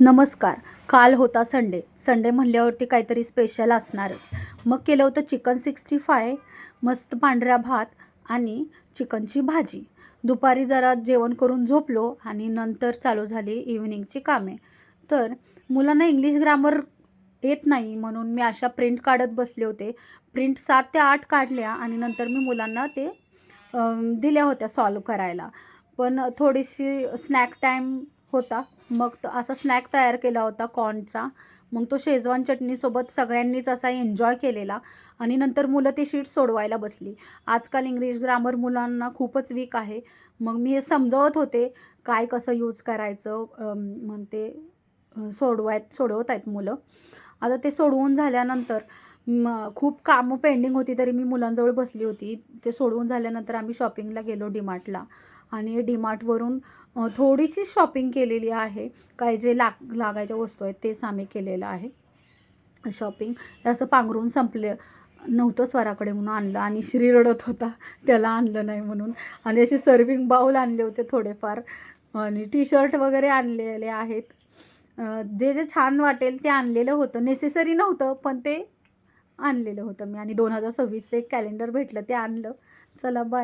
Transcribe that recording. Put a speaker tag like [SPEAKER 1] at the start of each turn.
[SPEAKER 1] नमस्कार. काल होता संडे. संडे म्हणल्यावरती काहीतरी स्पेशल असणारच. मग केलं होतं चिकन सिक्स्टी फाय मस्त पांढरा भात आणि चिकनची भाजी. दुपारी जरा जेवण करून झोपलो आणि नंतर चालू झाली इव्हिनिंगची कामे. तर मुलांना इंग्लिश ग्रामर येत नाही म्हणून मी अशा प्रिंट काढत बसले होते. प्रिंट सात ते आठ काढल्या आणि नंतर मी मुलांना ते दिल्या होत्या सॉल्व करायला. पण थोडीशी स्नॅक टाईम होता. मग तो असा स्नॅक तयार केला होता कॉर्नचा मग तो शेजवान चटणीसोबत सगळ्यांनीच असा एन्जॉय केलेला आणि नंतर मुलं ती शीट सोडवायला बसली. आजकाल इंग्लिश ग्रामर मुलांना खूपच वीक आहे. मग मी हे समजवत होते काय कसं यूज करायचं मग म्हणते सोडवाय सोडवत आहेत मुलं. आता ते सोडवून झाल्यानंतर म खूप कामं पेंडिंग होती तरी मी मुलांजवळ बसली होती. ते सोडवून झाल्यानंतर आम्ही शॉपिंगला गेलो डीमार्टला आणि डीमार्टवरून थोडीशी शॉपिंग केलेली आहे. काय जे लाग लागायच्या वस्तू आहेत तेच आम्ही केलेलं आहे. शॉपिंग. हे असं पांघरून संपले नव्हतं स्वराकडे म्हणून आणलं. आणि श्री रडत होता त्याला आणलं नाही म्हणून. आणि असे सर्विंग बाऊल आणले होते थोडेफार. आणि टी शर्ट वगैरे आणलेले आहेत. जे जे छान वाटेल ते आणलेलं होतं. नेसेसरी नव्हतं पण ते आणलेलं होतं मी. आणि दोन हजार सव्वीसचं एक कॅलेंडर भेटलं ते आणलं. चला बाय